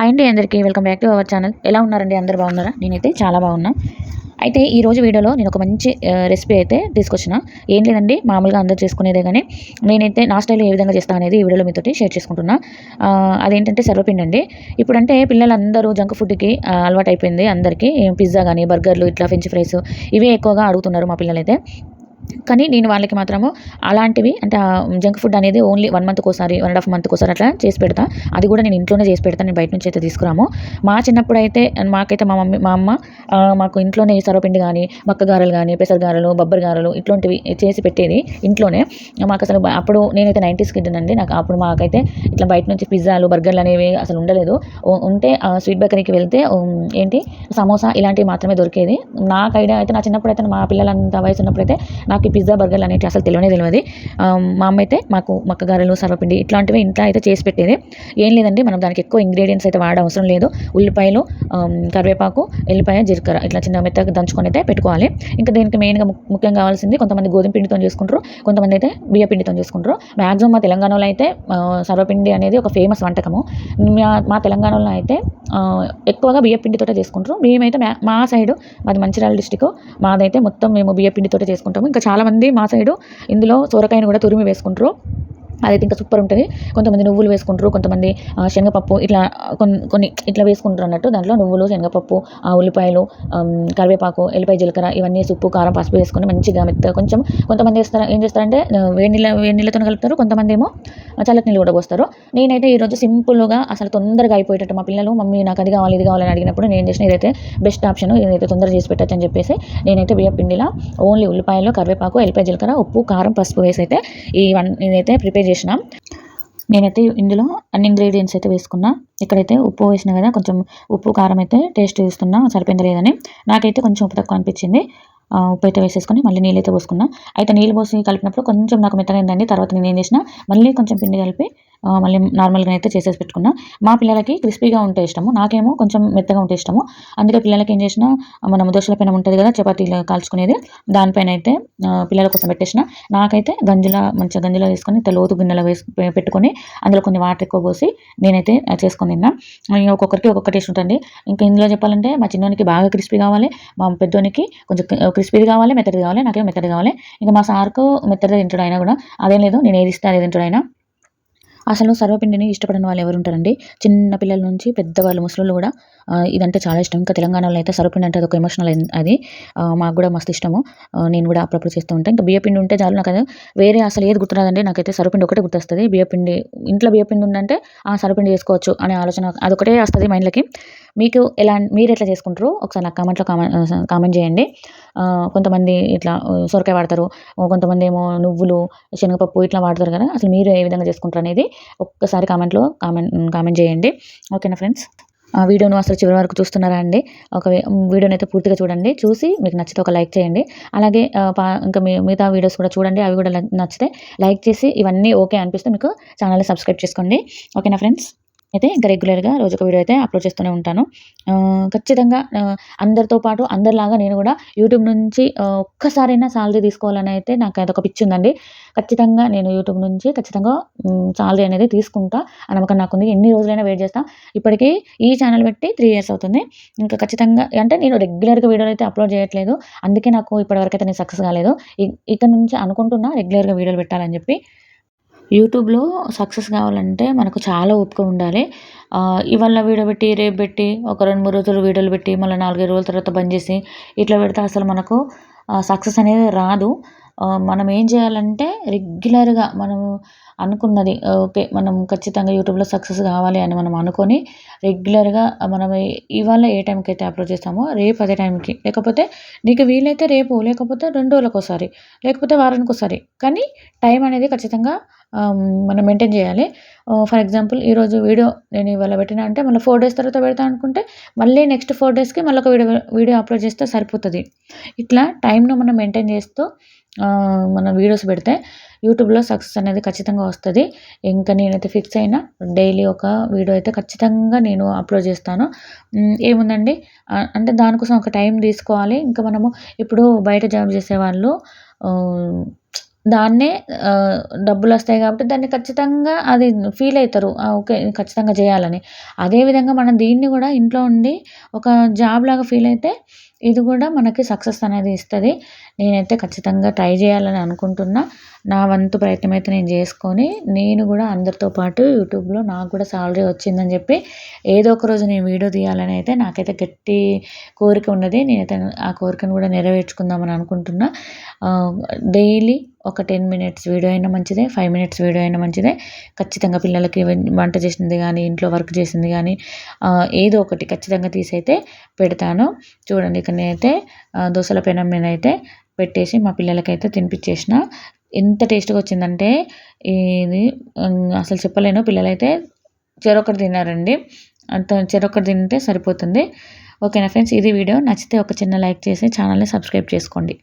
Hi అండి అందరికీ welcome back to our channel. ఎలా ఉన్నారండి? అందరు బాగున్నారా? నేనైతే చాలా బాగున్నా. అయితే ఈరోజు వీడియోలో నేను ఒక మంచి రెసిపీ అయితే తీసుకొచ్చిన. ఏం లేదండి మామూలుగా అందరు చేసుకునేదే కానీ నేనైతే నా స్టైల్ ఏ విధంగా చేస్తాను అనేది ఈ వీడియోలో మీతో షేర్ చేసుకుంటున్నా. అదేంటంటే సర్వపిండి అండి. ఇప్పుడంటే పిల్లలందరూ జంక్ ఫుడ్కి అలవాటు అయిపోయింది అందరికీ. పిజ్జా కానీ బర్గర్లు ఇట్లా ఫ్రెంచ్ ఫ్రైస్ ఇవే ఎక్కువగా అడుగుతున్నారు మా పిల్లలైతే. కానీ నేను వాళ్ళకి మాత్రము అలాంటివి అంటే జంక్ ఫుడ్ అనేది ఓన్లీ వన్ మంత్కి ఒకసారి వన్ అండ్ హాఫ్ మంత్కి ఒకసారి అట్లా చేసి పెడతా. అది కూడా నేను ఇంట్లోనే చేసి పెడతాను నేను బయట నుంచి అయితే తీసుకురాము. మా చిన్నప్పుడు అయితే మాకైతే మా మమ్మీ మా అమ్మ మాకు ఇంట్లోనే సర్వపిండి కానీ మక్క గారెలు కానీ పెసర గారెలు బొబ్బరి గారెలు ఇట్లాంటివి చేసి పెట్టేది ఇంట్లోనే. మాకు అసలు అప్పుడు నేనైతే నైంటీస్ కిడ్ అండి. నాకు అప్పుడు మాకైతే ఇట్లా బయట నుంచి పిజ్జాలు బర్గర్లు అనేవి అసలు ఉండలేదు. ఉంటే స్వీట్ బేకరీకి వెళ్తే ఏంటి సమోసా ఇలాంటివి మాత్రమే దొరికేది. నాకు ఐడియా అయితే నా చిన్నప్పుడు అయితే మా పిల్లలంత వయసు ఉన్నప్పుడు అయితే నాకు ఈ పిజ్జా బర్గర్లు అనేవి అసలు తెలియనే తెలియదు మా అమ్మ అయితే మాకు మక్క గారెలు సర్వపిండి ఇట్లాంటివి ఇంట్లో అయితే చేసి పెట్టేది. ఏం లేదండి మనం దానికి ఎక్కువ ఇంగ్రీడియంట్స్ అయితే వాడే అవసరం లేదు. ఉల్లిపాయలు కరివేపాకు ఎల్లిపాయ జీలకర్ర ఇట్లా చిన్న మెత్తగా దంచుకొని అయితే పెట్టుకోవాలి. ఇంకా దీనికి మెయిన్గా ముఖ్యం కావాల్సింది కొంతమంది గోధుమ పిండితో చేసుకుంటారు కొంతమంది అయితే బియ్య పిండితో చేసుకుంటారు. మ్యాక్సిమం మా తెలంగాణలో అయితే సర్వపిండి అనేది ఒక ఫేమస్ వంటకము. మా మా తెలంగాణలో అయితే ఎక్కువగా బియ్య పిండితో చేసుకుంటారు. మేమైతే మా సైడు మాది మంచిర్యాల డిస్టిక్ మాదైతే మొత్తం మేము బియ్య పిండితో చేసుకుంటాము. ఇంకా చాలామంది మా సైడు ఇందులో సొరకాయను కూడా తురిమి వేసుకుంటారు. అదైతే ఇంకా సూపర్ ఉంటుంది. కొంతమంది నువ్వులు వేసుకుంటారు కొంతమంది శనగపప్పు ఇట్లా కొన్ని కొన్ని ఇట్లా వేసుకుంటారు అన్నట్టు. దాంట్లో నువ్వులు శనగపప్పు ఆ ఉల్లిపాయలు కరివేపాకు ఎల్లిపాయ జీలకర్ర ఇవన్నీ ఉప్పు కారం పసుపు వేసుకొని మంచిగా మెత్త కొంచెం కొంతమంది వేస్తారు ఏం చేస్తారంటే వేడి నీళ్ళ వేడి నీళ్ళతో కలుపుతారు కొంతమంది ఏమో చల్లటి నీళ్ళు కూడా పోస్తారు. నేనైతే ఈరోజు సింపుల్గా అసలు తొందరగా అయిపోయేటట్టు మా పిల్లలు మమ్మీ నాకు అది కావాలి ఇది కావాలని అడిగినప్పుడు నేను చేసిన ఇదైతే బెస్ట్ ఆప్షన్ ఇదైతే తొందరగా చేసి పెట్టచ్చు అని చెప్పేసి నేనైతే బియ్య పిండిలా ఓన్లీ ఉల్లిపాయలు కరివేపాకు ఎల్లిపాయ జీలకర్ర ఉప్పు కారం పసుపు వేసి అయితే ఈ వన్ ఇదైతే ప్రిపేర్ చేసిన. నేనైతే ఇందులో అన్ని ఇంగ్రీడియంట్స్ అయితే వేసుకున్నా. ఇక్కడైతే ఉప్పు వేసిన కదా కొంచెం ఉప్పు కారం అయితే టేస్ట్ చూస్తున్నా సరిపోయింది లేదని నాకైతే కొంచెం ఉప్పు తక్కువ అనిపించింది. ఉప్పు అయితే వేసేసుకొని మళ్ళీ నీళ్ళు అయితే పోసుకున్నా. అయితే నీళ్ళు పోసి కలిపినప్పుడు కొంచెం నాకు మెత్తగైందండి తర్వాత నేను ఏం చేసిన మళ్ళీ కొంచెం పిండి కలిపి మళ్ళీ నార్మల్గా అయితే చేసేసి పెట్టుకున్నా. మా పిల్లలకి క్రిస్పీగా ఉంటే ఇష్టము నాకేమో కొంచెం మెత్తగా ఉంటే ఇష్టము. అందుకే పిల్లలకి ఏం చేసిన మన దోశల పైన ఉంటుంది కదా చపాతీలు కాల్చుకునేది దానిపైన అయితే పిల్లల కోసం పెట్టేసిన. నాకైతే గంజిలా మంచిగా గంజిలో వేసుకొని లోతు గిన్నెలో వేసి పెట్టుకొని అందులో కొన్ని వాటర్ ఎక్కువ పోసి నేనైతే చేసుకుని చేసుకొని తిన్నా. ఒక్కొక్కరికి ఒక్కొక్క టేస్ట్ ఉంటుంది. ఇంకా ఇందులో చెప్పాలంటే మా చిన్నోనికి బాగా క్రిస్పీ కావాలి మా పెద్దోనికి కొంచెం క్రిస్పీది కావాలి మెత్తది కావాలి నాకేమో మెత్తది కావాలి. ఇంకా మా సార్కు మెత్తది తింటాడు అయినా కూడా అదేం లేదు నేను ఏది ఇస్తే అదే తింటాడు అయినా. అసలు సర్వపిండిని ఇష్టపడని వాళ్ళు ఎవరు ఉంటారండి చిన్న పిల్లల నుంచి పెద్దవాళ్ళు ముసలు కూడా ఇదంటే చాలా ఇష్టం. ఇంకా తెలంగాణలో అయితే సర్వపిండి అంటే అదొక ఎమోషనల్ అది. మాకు కూడా మస్తు ఇష్టము. నేను కూడా అప్పుడప్పుడు చేస్తూ ఉంటాను ఇంకా బియ్యపిండి ఉంటే చాలు నాకు వేరే అసలు ఏది గుర్తురాదండి. నాకైతే సర్వపిండి ఒకటే గుర్తొస్తుంది. బియ్యపిండి ఇంట్లో బియ్యపిండి ఉందంటే ఆ సర్వపిండి చేసుకోవచ్చు అనే ఆలోచన అదొకటే వస్తుంది మైండ్లకి మీకు ఎలా మీరు ఎట్లా చేసుకుంటారు ఒకసారి నాకు కామెంట్లో కామెంట్ కామెంట్ చేయండి. కొంతమంది ఇట్లా సొరకాయ వాడతారు. కొంతమంది ఏమో నువ్వులు శనగపప్పు ఇట్లా వాడతారు కదా. అసలు మీరు ఏ విధంగా చేసుకుంటారు అనేది ఒక్కసారి కామెంట్లో కామెంట్ కామెంట్ చేయండి. ఓకేనా ఫ్రెండ్స్? ఆ వీడియోను అసలు చివరి వరకు చూస్తున్నారా అండి? ఒక వీడియోని అయితే పూర్తిగా చూడండి. చూసి మీకు నచ్చితే ఒక లైక్ చేయండి. అలాగే పా- ఇంకా మీ మిగతా వీడియోస్ కూడా చూడండి. అవి కూడా నచ్చితే లైక్ చేసి ఇవన్నీ ఓకే అనిపిస్తే మీకు ఛానల్ని సబ్స్క్రైబ్ చేసుకోండి. ఓకేనా ఫ్రెండ్స్? అయితే ఇంకా రెగ్యులర్గా రోజుకు వీడియో అయితే అప్లోడ్ చేస్తూనే ఉంటాను. ఖచ్చితంగా అందరితో పాటు అందరిలాగా నేను కూడా యూట్యూబ్ నుంచి ఒక్కసారైనా సాలరీ తీసుకోవాలని అయితే నాకు అదొక పిచ్చి ఉందండి. ఖచ్చితంగా నేను యూట్యూబ్ నుంచి ఖచ్చితంగా సాలరీ అనేది తీసుకుంటా. ఆ నమ్మకం నాకుంది ఎన్ని రోజులైనా వెయిట్ చేస్తా. ఇప్పటికీ ఈ ఛానల్ పెట్టి త్రీ ఇయర్స్ అవుతుంది. ఇంకా ఖచ్చితంగా అంటే నేను రెగ్యులర్గా వీడియోలు అయితే అప్లోడ్ చేయట్లేదు. అందుకే నాకు ఇప్పటివరకు అయితే నేను సక్సెస్ కాలేదు. ఇ- ఇక నుంచి అనుకుంటున్నా రెగ్యులర్గా వీడియోలు పెట్టాలని చెప్పి. యూట్యూబ్లో సక్సెస్ కావాలంటే మనకు చాలా ఓపిక ఉండాలి. ఇవాళ వీడియో పెట్టి రేపు పెట్టి ఒక రెండు మూడు రోజులు వీడియోలు పెట్టి మళ్ళీ నాలుగైదు రోజుల తర్వాత బంద్ చేసి ఇట్లా పెడితే అసలు మనకు సక్సెస్ అనేది రాదు. మనం ఏం చేయాలంటే రెగ్యులర్గా మనము అనుకున్నది ఓకే మనం ఖచ్చితంగా యూట్యూబ్లో సక్సెస్ కావాలి అని మనం అనుకొని రెగ్యులర్గా మనం ఇవాళ ఏ టైంకి అయితే అప్లోడ్ చేస్తామో రేపు అదే టైంకి. లేకపోతే నీకు వీలైతే రేపు లేకపోతే రెండు రోజులకు ఒకసారి లేకపోతే వారానికి ఒకసారి కానీ టైం అనేది ఖచ్చితంగా మనం మెయింటైన్ చేయాలి. ఫర్ ఎగ్జాంపుల్ ఈరోజు వీడియో నేను ఇవాళ పెట్టినా అంటే మళ్ళీ ఫోర్ డేస్ తర్వాత పెడతా అనుకుంటే మళ్ళీ నెక్స్ట్ ఫోర్ డేస్కి మళ్ళీ ఒక వీడియో వీడియో అప్లోడ్ చేస్తే సరిపోతుంది. ఇట్లా టైంను మనం మెయింటైన్ చేస్తూ మన వీడియోస్ పెడితే యూట్యూబ్లో సక్సెస్ అనేది ఖచ్చితంగా వస్తుంది ఇంకా నేనైతే ఫిక్స్ అయినా డైలీ ఒక వీడియో అయితే ఖచ్చితంగా నేను అప్లోడ్ చేస్తాను ఏముందండి అంటే దానికోసం ఒక టైం తీసుకోవాలి ఇంకా మనము ఇప్పుడు బయట జాబ్ చేసే వాళ్ళు దాన్నే డబ్బులు వస్తాయి కాబట్టి దాన్ని ఖచ్చితంగా అది ఫీల్ అవుతారు ఓకే. ఖచ్చితంగా చేయాలని. అదే విధంగా మనం దీన్ని కూడా ఇంట్లో ఉండి ఒక జాబ్‌లాగా ఫీల్ అయితే ఇది కూడా మనకి సక్సెస్ అనేది ఇస్తుంది నేనైతే ఖచ్చితంగా ట్రై చేయాలని అనుకుంటున్నా. నా వంతు ప్రయత్నం అయితే నేను చేసుకొని నేను కూడా అందరితో పాటు యూట్యూబ్‌లో నాకు కూడా సాలరీ వచ్చిందని చెప్పి ఏదో ఒక రోజు నేను వీడియో తీయాలని అయితే నాకైతే గట్టి కోరిక ఉన్నది. నేనైతే ఆ కోరికను కూడా నెరవేర్చుకుందామని అనుకుంటున్నా. డైలీ ఒక 10 మినిట్స్ వీడియో అయినా మంచిదే. ఫైవ్ మినిట్స్ వీడియో అయినా మంచిదే. ఖచ్చితంగా పిల్లలకి వంట చేసింది కానీ ఇంట్లో వర్క్ చేసింది కానీ ఏదో ఒకటి ఖచ్చితంగా తీసైతే పెడతాను. చూడండి ఇక్కడ నేనైతే దోశల పెనం మీద అయితే పెట్టేసి మా పిల్లలకైతే తినిపించేసిన ఎంత టేస్ట్‌గా వచ్చిందంటే ఇది అసలు చెప్పలేను. పిల్లలైతే చెరొకటి తిన్నారండి. అంత చెరొకటి తింటే సరిపోతుంది. ఓకేనా ఫ్రెండ్స్ ఇది వీడియో. నచ్చితే ఒక చిన్న లైక్ చేసి ఛానల్‌ని సబ్స్క్రైబ్ చేసుకోండి.